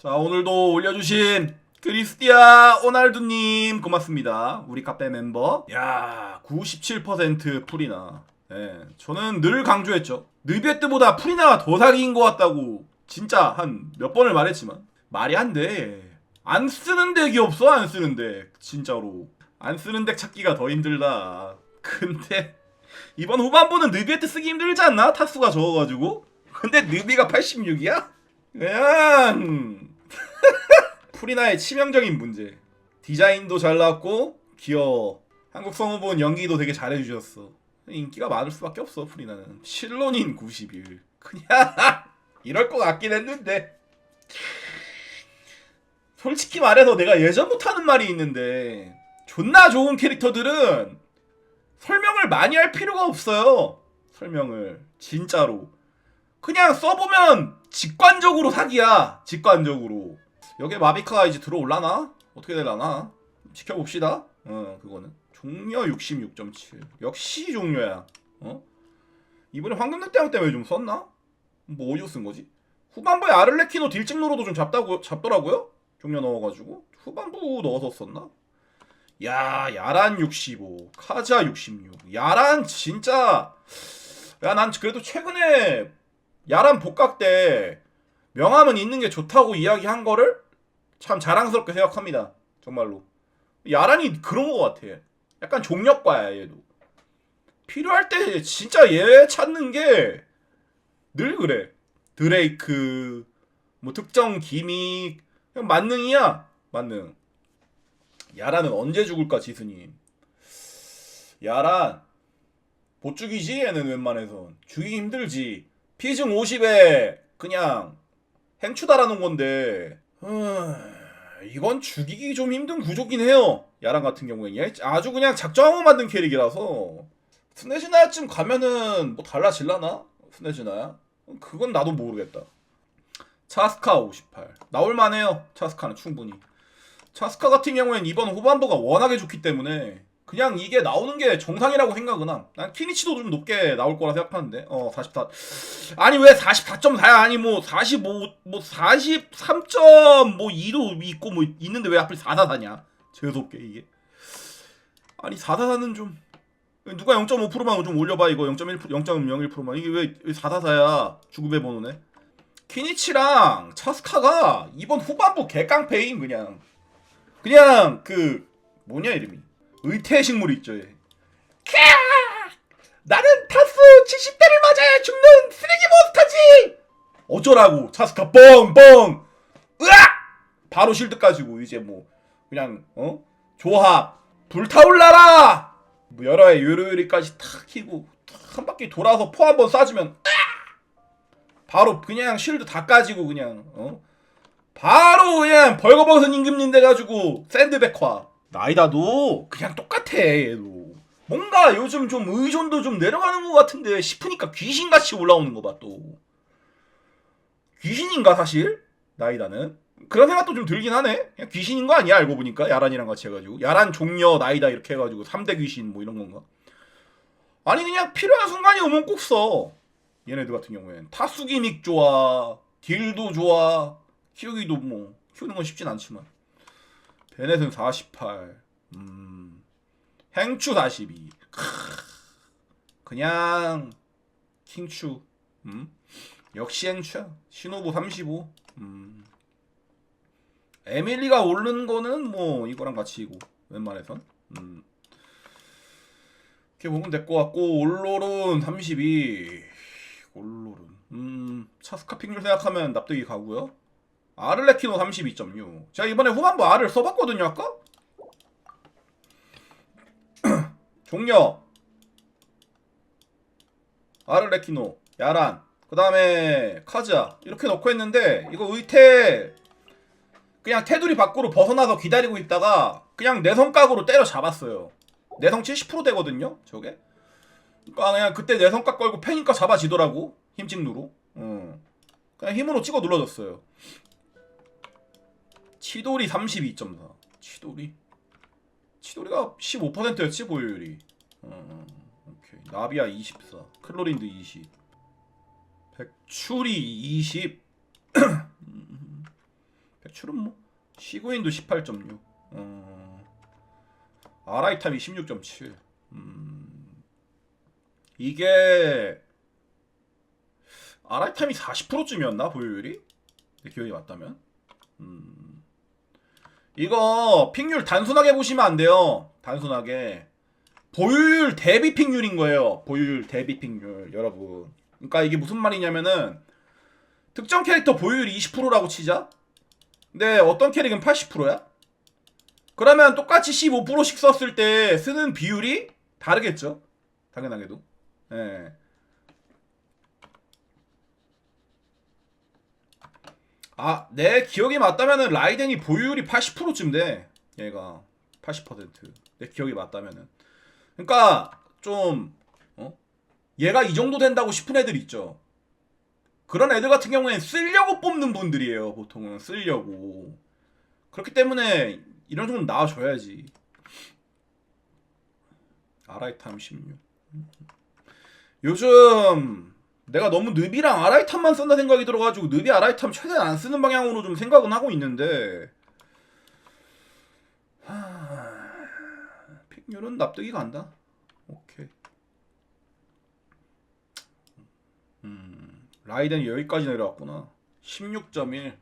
자 오늘도 올려주신 크리스티아 오날두님 고맙습니다. 우리 카페 멤버. 야, 97% 프리나. 예, 저는 늘 강조했죠. 느베트보다 프리나가 더 사기인 것 같다고 진짜 한 몇 번을 말했지만 말이 안 돼. 안 쓰는 덱이 없어 안 쓰는 덱 진짜로 안 쓰는 덱 찾기가 더 힘들다. 근데 이번 후반부는 느비에트 쓰기 힘들지 않나? 타수가 적어가지고. 근데 느비가 86이야? 그냥 프리나의 치명적인 문제. 디자인도 잘 나왔고 귀여워. 한국 성우분 연기도 되게 잘해주셨어. 인기가 많을 수밖에 없어 프리나는. 실론인 91. 그냥 이럴 것 같긴 했는데. 솔직히 말해서 내가 예전부터 하는 말이 있는데 존나 좋은 캐릭터들은 설명을 많이 할 필요가 없어요. 설명을 진짜로 그냥 써보면 직관적으로 사기야. 직관적으로 여기에 마비카가 이제 들어올라나 어떻게 되려나 지켜봅시다. 어 그거는 종료 66.7 역시 종료야. 어 이번에 황금색 대왕 때문에 좀 썼나? 뭐 어디서 쓴 거지? 후반부에 아를레키노 딜찍노로도 좀 잡다고 잡더라고요. 종료 넣어가지고 후반부 넣어서 썼나? 야, 야란 65, 카자 66. 야란 진짜 야, 난 그래도 최근에 야란 복각 때 명함은 있는 게 좋다고 이야기한 거를 참 자랑스럽게 생각합니다. 정말로. 야란이 그런 거 같아. 약간 종력과야, 얘도. 필요할 때 진짜 얘 찾는 게 늘 그래. 드레이크, 뭐 특정 기믹, 그냥 만능이야. 만능. 야란은 언제 죽을까 지수님 야란 못 죽이지 얘는 웬만해선 죽이기 힘들지 피증 50에 그냥 행추다라는 건데 음, 이건 죽이기 좀 힘든 구조긴 해요. 야란 같은 경우에는 얘 아주 그냥 작정하고 만든 캐릭이라서. 스네지나야쯤 가면은 뭐 달라질라나? 스네지나야? 그건 나도 모르겠다. 차스카 58 나올만해요. 차스카는 충분히. 차스카 같은 경우엔 이번 후반부가 워낙에 좋기 때문에 그냥 이게 나오는 게 정상이라고 생각은 함. 난 키니치도 좀 높게 나올 거라 생각하는데. 어, 44. 아니 왜 44.4야? 아니 뭐 45, 뭐 43.2도 있고 뭐 있는데 왜 하필 444냐? 재수없게 이게. 아니 444는 좀 누가 0.5%만 좀 올려봐 이거 0.1% 0.01%만 이게 왜 444야? 주급의 번호네. 키니치랑 차스카가 이번 후반부 개깡패인 그냥. 그냥 그 뭐냐 이름이 의태 식물 있죠 얘. 캬! 나는 타스 70대를 맞아야 죽는 쓰레기 몬스터지! 어쩌라고! 차스카 뻥뻥! 으악! 바로 실드 까지고 이제 뭐 그냥 어? 조합! 불타올라라! 뭐 여러 해 요요리까지 탁 키고 탁 한 바퀴 돌아서 포 한 번 쏴주면 으악! 바로 그냥 실드 다 까지고 그냥 어? 바로 그냥 벌거벗은 임금님 돼가지고 샌드백화 나이다도 그냥 똑같아 얘도. 뭔가 요즘 좀 의존도 좀 내려가는 것 같은데 싶으니까 귀신같이 올라오는 거 봐 또. 귀신인가 사실? 나이다는. 그런 생각도 좀 들긴 하네. 그냥 귀신인 거 아니야 알고 보니까. 야란이랑 같이 해가지고. 야란 종려 나이다 이렇게 해가지고 3대 귀신 뭐 이런 건가? 아니 그냥 필요한 순간이 오면 꼭 써. 얘네들 같은 경우엔. 타수 기믹 좋아 딜도 좋아 키우기도 뭐. 키우는 건 쉽진 않지만 베넷은 48 음, 행추 42 크, 그냥 킹추. 음? 역시 행추야. 신호부 35 음. 에밀리가 오른 거는 뭐 이거랑 같이고 웬만해선. 음. 이렇게 보면 될 것 같고 올롤은 32 올롤은 음. 차스카 픽률 생각하면 납득이 가고요 아를레키노 32.6 제가 이번에 후반부 R을 써봤거든요 아까? 종려 아를레키노 야란 그 다음에 카즈아. 이렇게 넣고 했는데 이거 의태 그냥 테두리 밖으로 벗어나서 기다리고 있다가 그냥 내성각으로 때려 잡았어요. 내성 70% 되거든요 저게. 그러니까 그냥 그때 내성각 걸고 패니까 잡아지더라고 힘찍누로 어. 그냥 힘으로 찍어 눌러줬어요 치돌이 32.4 치돌이? 치돌이가 15%였지 보유율이. 어, 오케이. 나비아 24 클로린드 20 백추리 20 배출은 뭐? 시구인도 18.6 어... 아라이탐이 16.7 음... 이게 아라이탐이 40%쯤이었나 보유율이? 내 기억이 맞다면? 음... 이거 픽률 단순하게 보시면 안 돼요 단순하게 보유율 대비 픽률인 거예요 보유율 대비 픽률 여러분 그러니까 이게 무슨 말이냐면은 특정 캐릭터 보유율이 20%라고 치자 근데 어떤 캐릭은 80%야? 그러면 똑같이 15%씩 썼을 때 쓰는 비율이 다르겠죠? 당연하게도. 예. 아, 내 기억이 맞다면은 라이덴이 보유율이 80%쯤 돼. 얘가 80%. 내 기억이 맞다면은. 그러니까 좀 어? 얘가 이 정도 된다고 싶은 애들 있죠. 그런 애들 같은 경우에는 쓰려고 뽑는 분들이에요. 보통은 쓰려고. 그렇기 때문에 이런 정도 나와줘야지. 아라이탐 16. 요즘 내가 너무 느비랑 아라이탐만 쓴다 생각이 들어가지고 느비 아라이탐 최대한 안 쓰는 방향으로 좀 생각은 하고 있는데 하... 픽률은 납득이 간다. 오케이. 음, 라이덴이 여기까지 내려왔구나. 16.1.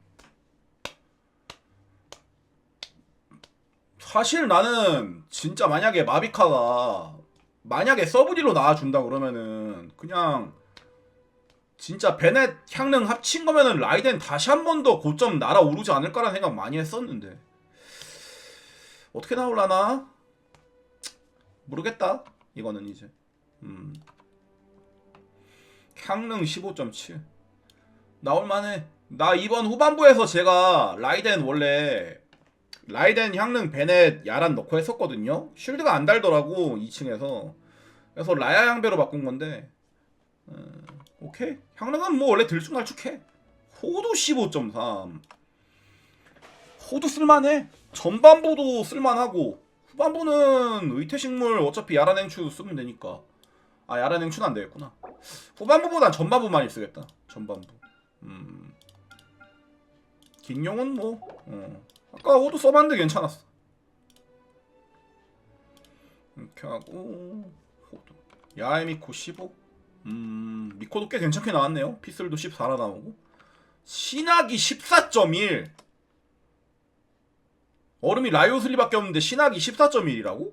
사실 나는 진짜 만약에 마비카가 만약에 서브디로 나와준다 그러면은 그냥 진짜 베넷 향능 합친 거면은 라이덴 다시 한 번 더 고점 날아오르지 않을까라는 생각 많이 했었는데. 어떻게 나올라나? 모르겠다 이거는 이제. 음. 향능 15.7 나올만해. 나 이번 후반부에서 제가 라이덴 원래 라이덴 향능 베넷 야란 넣고 했었거든요. 쉴드가 안 달더라고 2층에서. 그래서 라야 향배로 바꾼 건데 어, 오케이? 향능은 뭐 원래 들쭉날쭉해. 호두 15.3 호두 쓸만해? 전반부도 쓸만하고 후반부는 의태식물 어차피 야란 행추 쓰면 되니까. 아 야란 행추는 안 되겠구나. 후반부보단 전반부 많이 쓰겠다. 전반부. 음. 긴용은 뭐 어. 아까 호두 써봤는데 괜찮았어. 이렇게 하고 호두. 야에미코 15 음 미코도 꽤 괜찮게 나왔네요. 피슬도 14라 나오고. 신학이 14.1 얼음이 라이오슬리밖에 없는데 신학이 14.1이라고?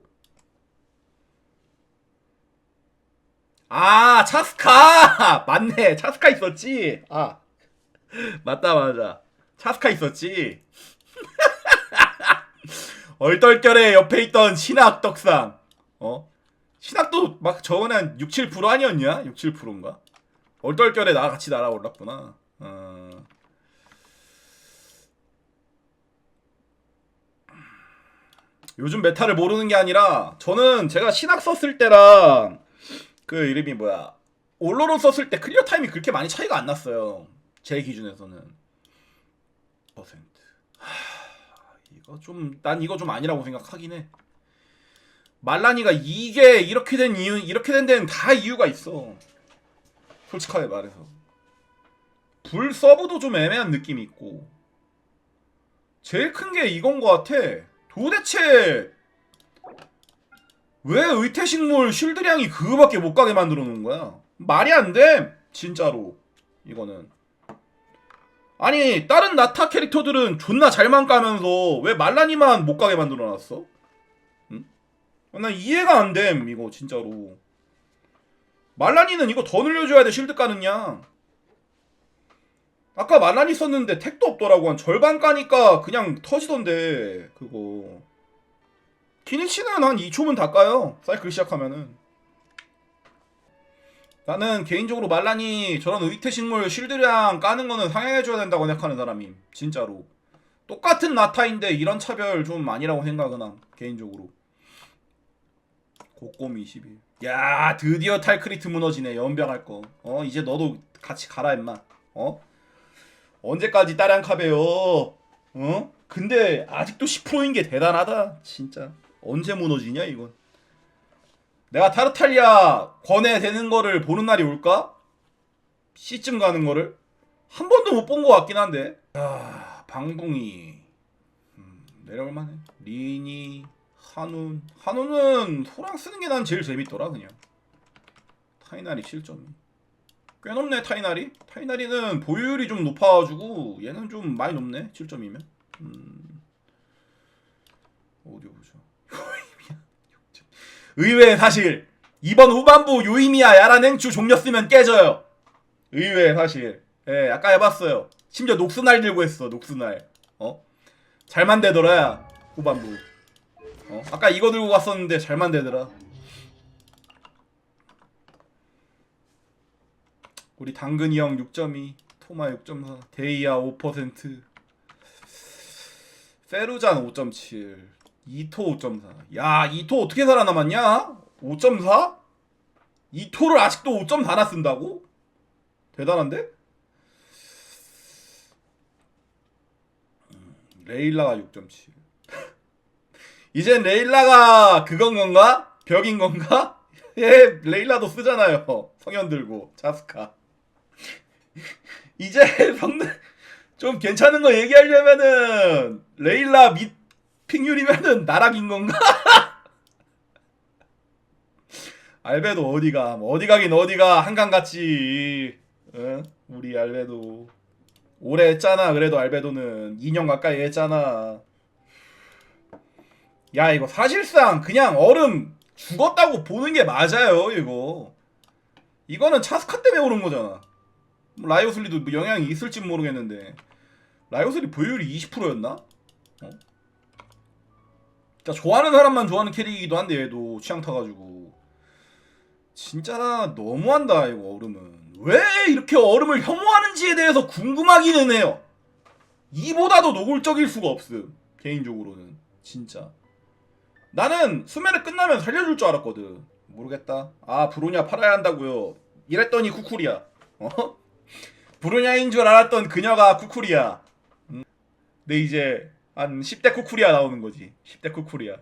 아 차스카! 맞네. 차스카 있었지? 아. 맞다 맞아. 차스카 있었지? 얼떨결에 옆에 있던 신학 떡상. 어 신학도 막 저번에 한 6, 7% 아니었냐? 6, 7%인가? 얼떨결에 나 같이 날아올랐구나. 어. 요즘 메타를 모르는 게 아니라 저는 제가 신학 썼을 때랑 그 이름이 뭐야? 올로로 썼을 때 클리어 타임이 그렇게 많이 차이가 안 났어요. 제 기준에서는. 퍼센트. 하, 이거 좀 난 이거 좀 아니라고 생각하긴 해 말라니가 이게 이렇게 된 이유 이렇게 된 데는 다 이유가 있어 솔직하게 말해서 불 서브도 좀 애매한 느낌이 있고 제일 큰 게 이건 것 같아 도대체 왜 의태식물 쉴드량이 그거밖에 못 가게 만들어 놓은 거야? 말이 안 돼. 진짜로. 이거는. 아니, 다른 나타 캐릭터들은 존나 잘만 까면서 왜 말라니만 못 가게 만들어 놨어? 응? 난 이해가 안 됨, 이거 진짜로. 말라니는 이거 더 늘려줘야 돼, 쉴드 까는 양. 아까 말라니 썼는데 택도 없더라고. 한 절반 까니까 그냥 터지던데, 그거. 키니치는 한 2초면 다 까요. 사이클 시작하면은. 나는 개인적으로 말라니 저런 의태 식물 실드량 까는 거는 상향해줘야 된다고 생각하는 사람임. 진짜로. 똑같은 나타인데 이런 차별 좀 아니라고 생각은 함. 개인적으로. 고꼼 21. 야 드디어 탈크리트 무너지네. 연병할 거. 어 이제 너도 같이 가라 임마. 어? 언제까지 따량 카베요? 어? 근데 아직도 10%인 게 대단하다. 진짜. 언제 무너지냐 이건 내가 타르탈리아 권해 되는 거를 보는 날이 올까? C쯤 가는 거를 한 번도 못 본 것 같긴 한데 아 광붕이 음, 내려올만해 리니 한운 한운은 소랑 쓰는 게 난 제일 재밌더라 그냥. 타이나리 7점이. 꽤 높네 타이나리. 타이나리는 보유율이 좀 높아가지고 얘는 좀 많이 높네 7점이면. 음, 어디 보자 요이미야. 6점. 의외의 사실. 이번 후반부 요이미야 야라냉추 종료 쓰면 깨져요. 의외의 사실. 예 아까 해봤어요. 심지어 녹스날 들고 했어 녹스날. 어? 잘만 되더라 야 후반부 어? 아까 이거 들고 갔었는데 잘만 되더라. 우리 당근이 형 6.2 토마 6.4 데이아 5% 세루잔 5.7 이토 5.4 야 이토 어떻게 살아남았냐? 5.4 이토를 아직도 5.4나 쓴다고? 대단한데? 음, 레일라가 6.7 이젠 레일라가 그건 건가? 벽인 건가? 예 레일라도 쓰잖아요. 성현 들고 자스카. 이제 성능 좀 괜찮은 거 얘기하려면은 레일라 밑 핑률이면은 나락인 건가? 알베도 어디가? 뭐 어디 가긴 어디가? 한강 같지. 응? 우리 알베도. 오래 했잖아 그래도 알베도는. 2년 가까이 했잖아 야 이거 사실상 그냥 얼음 죽었다고 보는 게 맞아요 이거. 이거는 차스카 때문에 오른 거잖아. 뭐 라이오슬리도 뭐 영향이 있을지 모르겠는데. 라이오슬리 보유율이 20%였나? 어? 진짜 좋아하는 사람만 좋아하는 캐릭이기도 한데 얘도 취향 타가지고. 진짜 너무한다 이거 얼음은. 왜 이렇게 얼음을 혐오하는지에 대해서 궁금하기는 해요. 이보다도 노골적일 수가 없음 개인적으로는. 진짜 나는 수메르 끝나면 살려줄 줄 알았거든. 모르겠다. 아 브로냐 팔아야 한다고요. 이랬더니 쿠쿠리야. 어? 브로냐인 줄 알았던 그녀가 쿠쿠리야. 음. 근데 이제 한 10대 쿠쿠리아 나오는 거지. 10대 쿠쿠리아